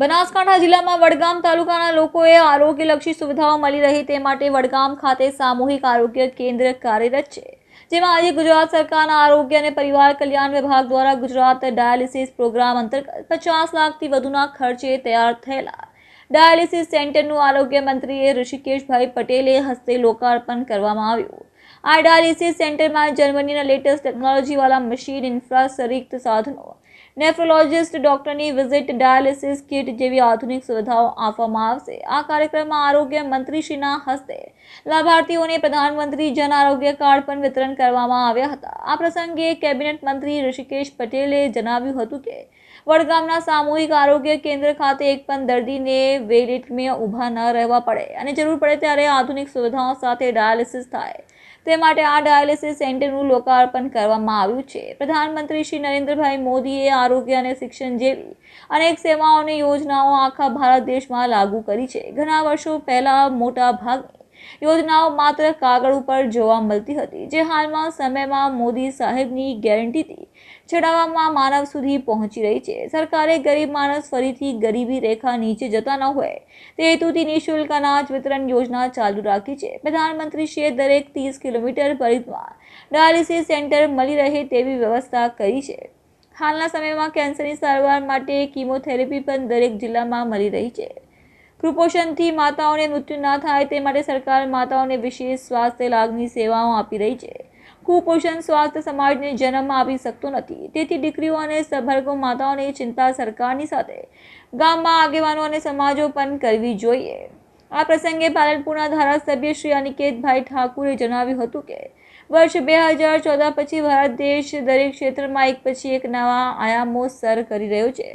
બનાસકાંઠા જિલ્લામાં વડગામ તાલુકાના લોકોએ આરોગ્યલક્ષી સુવિધાઓ મળી રહે તે માટે વડગામ ખાતે સામૂહિક આરોગ્ય કેન્દ્ર કાર્યરત છે, જેમાં આજે ગુજરાત સરકારના આરોગ્ય અને પરિવાર કલ્યાણ વિભાગ દ્વારા ગુજરાત ડાયાલિસિસ પ્રોગ્રામ અંતર્ગત પચાસ લાખથી વધુના ખર્ચે તૈયાર થયેલા ડાયાલિસિસ સેન્ટરનું આરોગ્ય મંત્રીએ ઋષિકેશભાઈ પટેલે હસ્તે લોકાર્પણ કરવામાં આવ્યું. આ ડાયાલિસિસ સેન્ટરમાં જર્મનીના લેટેસ્ટ ટેકનોલોજીવાળા મશીન ઇન્ફ્રાસરિક્ત સાધનો નેફ્રોલોજિસ્ટ ડોક્ટરની વિઝિટ ડાયાલિસિસ કિટ જેવી આધુનિક સુવિધાઓ આપવામાં આવશે. આ કાર્યક્રમમાં આરોગ્ય મંત્રીશ્રીના હસ્તે લાભાર્થીઓને પ્રધાનમંત્રી જન આરોગ્ય કાર્ડ પણ વિતરણ કરવામાં આવ્યા હતા. આ પ્રસંગે કેબિનેટ મંત્રી ઋષિકેશ પટેલે જણાવ્યું હતું કે, વડગામના સામૂહિક આરોગ્ય કેન્દ્ર ખાતે એક પણ દર્દીને વેઇટિંગમાં ઊભા ન રહેવા પડે અને જરૂર પડે ત્યારે આધુનિક સુવિધાઓ સાથે ડાયાલિસિસ થાય. તે માટે આ ડાયાલિસિસ સેન્ટરનું લોકાર્પણ કરવામાં આવ્યું છે. પ્રધાનમંત્રી શ્રી નરેન્દ્રભાઈ મોદીએ આરોગ્ય અને શિક્ષણ જેવી અનેક સેવાઓની યોજનાઓ આખા ભારત દેશમાં લાગુ કરી છે. ઘણા વર્ષો પહેલા મોટા ભાગની યોજનાઓ માત્ર કાગળ ઉપર જોવા મળતી હતી. જે હાલમાં સમયમાં મોદી સાહેબની ગેરંટીથી ચડાવવામાં માનવ સુધી પહોંચી રહી છે. સરકારે ગરીબ માણસ ફરીથી ગરીબી રેખા નીચે જતા ન હોય. તે હેતુથી નિઃશુલ્ક અનાજ વિતરણ યોજના ચાલુ રાખી છે. પ્રધાનમંત્રીશ્રીએ દરેક ત્રીસ કિલોમીટર પરિધમાં ડાયાલિસિસ સેન્ટર મળી રહે તેવી વ્યવસ્થા કરી છે. હાલના સમયમાં કેન્સરની સારવાર માટે કીમોથેરેપી પણ દરેક જિલ્લામાં મળી રહી છે. કુપોષણથી માતાઓને મૃત્યુ ના થાય તે માટે સરકાર માતાઓને વિશેષ સ્વાસ્થ્ય લાગની સેવાઓ આપી રહી છે. કુપોષણ સ્વાસ્થ્ય સમાજને જન્મ આપી શકતો નથી. તેથી દીકરીઓ અને સભર્ગો માતાઓની ચિંતા સરકારની સાથે ગામમાં આગેવાનો અને સમાજો પણ કરવી જોઈએ. આ પ્રસંગે પાલનપુરના ધારાસભ્ય શ્રી અનિકેતભાઈ ઠાકુરે જણાવ્યું હતું કે, વર્ષ બે હજાર ચૌદ પછી ભારત દેશ દરેક ક્ષેત્રમાં એક પછી એક નવા આયામો સર કરી રહ્યો છે.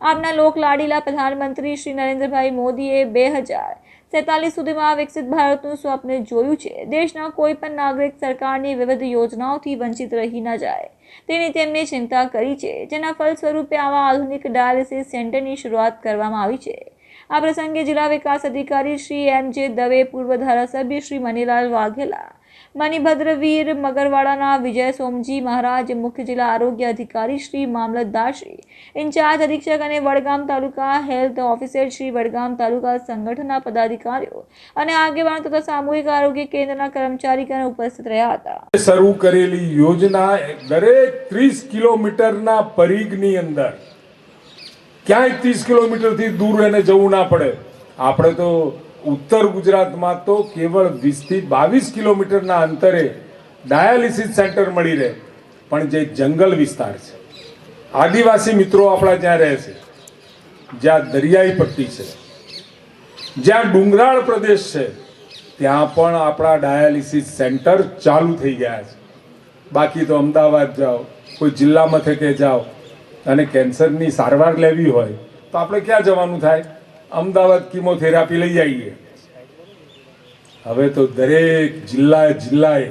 આપના લોકલાડીલા પ્રધાનમંત્રી શ્રી નરેન્દ્રભાઈ મોદીએ બે હજાર સેતાલીસ સુધીમાં વિકસિત ભારતનું સ્વપ્ન જોયું છે. દેશના કોઈ પણ નાગરિક સરકારની વિવિધ યોજનાઓથી વંચિત રહી ન જાય. તેની તેમણે ચિંતા કરી છે. જેના ફલસ્વરૂપે આવા આધુનિક ડાયાલિસિસ સેન્ટરની શરૂઆત કરવામાં આવી છે. આ પ્રસંગે જિલ્લા વિકાસ અધિકારી શ્રી એમ જે દવે, પૂર્વ ધારાસભ્ય શ્રી મનીલાલ વાઘેલા મણિભદ્રવીર મગરવાડાના વિજય સોમજી મહારાજ, મુખ્ય જિલ્લા આરોગ્ય અધિકારી શ્રી મામલતદાર શ્રી ઇન્ચાર્જ અધિક્ષક અને વડગામ તાલુકા હેલ્થ ઓફિસર શ્રી વડગામ તાલુકા સંગઠનના પદાધિકારીઓ અને આગેવાનો તથા સામૂહિક આરોગ્ય કેન્દ્રના કર્મચારીગણ ઉપસ્થિત રહ્યા હતા. શરૂ કરેલી યોજના દરેક ત્રીસ કિલોમીટરના પરિઘની અંદર. ક્યાંય ત્રીસ કિલોમીટરથી દૂર એને જવું ના પડે. આપણે તો ઉત્તર ગુજરાતમાં તો કેવળ વીસથી બાવીસ કિલોમીટરના અંતરે ડાયાલિસિસ સેન્ટર મળી રહે, પણ જે જંગલ વિસ્તાર છે. આદિવાસી મિત્રો આપણા જ્યાં રહે છે, જ્યાં દરિયાઈ પટ્ટી છે, જ્યાં ડુંગરાળ પ્રદેશ છે, ત્યાં પણ આપણા ડાયાલિસિસ સેન્ટર ચાલુ થઈ ગયા છે. બાકી તો અમદાવાદ જાઓ, કોઈ જિલ્લા મથકે જાઓ અને કેન્સરની સારવાર લેવી હોય, તો આપણે ક્યાં જવાનું થાય? અમદાવાદ કિમોથેરાપી લઈ જઈએ હવે તો દરેક જિલ્લાએ જિલ્લાએ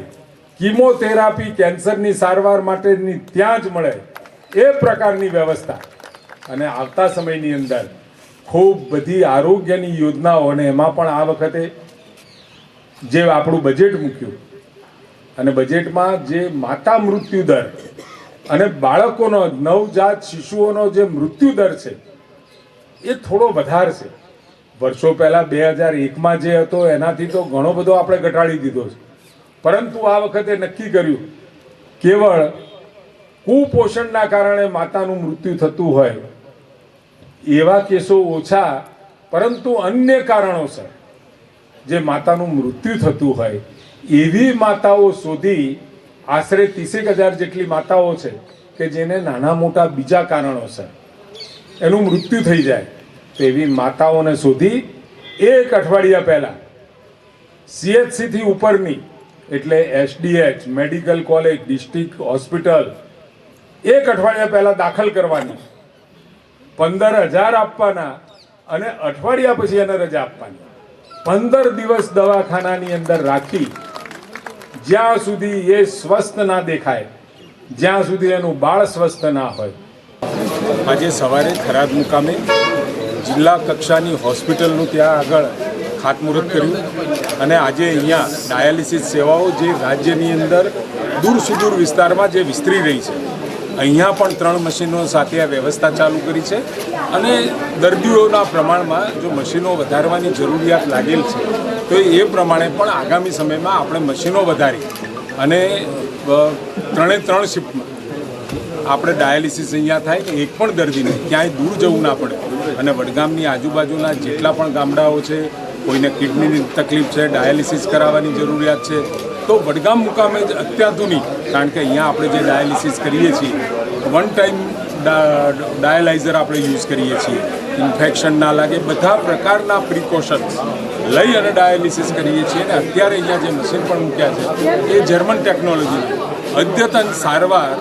કિમોથેરાપી કેન્સરની સારવાર માટેની ત્યાં જ મળે એ પ્રકારની વ્યવસ્થા. અને આવતા સમયની અંદર ખૂબ બધી આરોગ્યની યોજનાઓ અને એમાં પણ આ વખતે જે આપણું બજેટ મૂક્યું અને બજેટમાં જે માતા મૃત્યુ દર અને બાળકોનો નવજાત શિશુઓનો જે મૃત્યુ દર છે એ થોડો વધારે છે. વર્ષો પહેલા બે હજાર એકમાં જે હતો, એનાથી તો ઘણો બધો આપણે ઘટાડી દીધો છે. પરંતુ આ વખતે નક્કી કર્યું, કેવળ કુપોષણના કારણે માતાનું મૃત્યુ થતું હોય, એવા કેસો ઓછા, પરંતુ અન્ય કારણોસર જે માતાનું મૃત્યુ થતું હોય, એવી માતાઓ શોધી આશરે ત્રીસેક હજાર જેટલી માતાઓ છે કે જેને નાના મોટા બીજા કારણોસર એનું મૃત્યુ થઈ જાય. તો એવી માતાઓને શોધી એક અઠવાડિયા પહેલાં સીએચસીથી ઉપરની, એટલે SDH medical college, district hospital, એક અઠવાડિયા પહેલાં દાખલ કરવાની. પંદર હજાર આપવાના અને અઠવાડિયા પછી એને રજા આપવાની. પંદર દિવસ દવાખાનાની અંદર રાખી, જ્યાં સુધી એ સ્વસ્થ ના દેખાય, જ્યાં સુધી એનું બાળ સ્વસ્થ ના હોય. આજે સવારે થરાદ મુકામે જિલ્લા કક્ષાની હોસ્પિટલનું ત્યાં આગળ ખાતમુહૂર્ત કર્યું અને આજે અહીંયા ડાયાલિસિસ સેવાઓ જે રાજ્યની અંદર દૂર સુદૂર વિસ્તારમાં જે વિસ્તરી રહી છે, અહીંયા પણ ત્રણ મશીનો સાથે આ વ્યવસ્થા ચાલુ કરી છે અને દર્દીઓના પ્રમાણમાં જો મશીનો વધારવાની જરૂરિયાત લાગેલ છે, તો એ પ્રમાણે પણ આગામી સમયમાં આપણે મશીનો વધારી અને ત્રણે ત્રણ શિફ્ટમાં આપણે ડાયાલિસિસ અહીંયા થાય, એક પણ દર્દીને ક્યાંય દૂર જવું ના પડે. અને વડગામની આજુબાજુના જેટલા પણ ગામડાઓ છે, કોઈને કિડનીની તકલીફ છે, ડાયાલિસિસ કરાવવાની જરૂરિયાત છે, તો વડગામ મુકામે જ અત્યાધુનિક, કારણ કે અહીંયા આપણે જે ડાયાલિસિસ કરીએ છીએ વન ટાઈમ ડાયાલાઇઝર આપણે યુઝ કરીએ છીએ. ઇન્ફેક્શન ના લાગે, બધા પ્રકારના પ્રિકોશન્સ લઈ અને ડાયાલિસિસ કરીએ છીએ. અને અત્યારે અહીંયા જે મશીન પણ મૂક્યા છે, એ જર્મન ટેકનોલોજી અદ્યતન સારવાર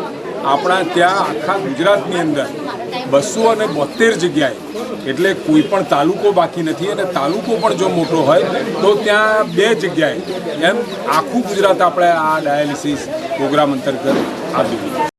આપણા ત્યાં આખા ગુજરાતની અંદર બસો અને બોતેર જગ્યાએ, એટલે કોઈ પણ તાલુકો બાકી નથી અને તાલુકો પણ જો મોટો હોય, તો ત્યાં બે જગ્યાએ એમ આખું ગુજરાત આપણે આ ડાયાલિસિસ પ્રોગ્રામ અંતર્ગત આવ્યું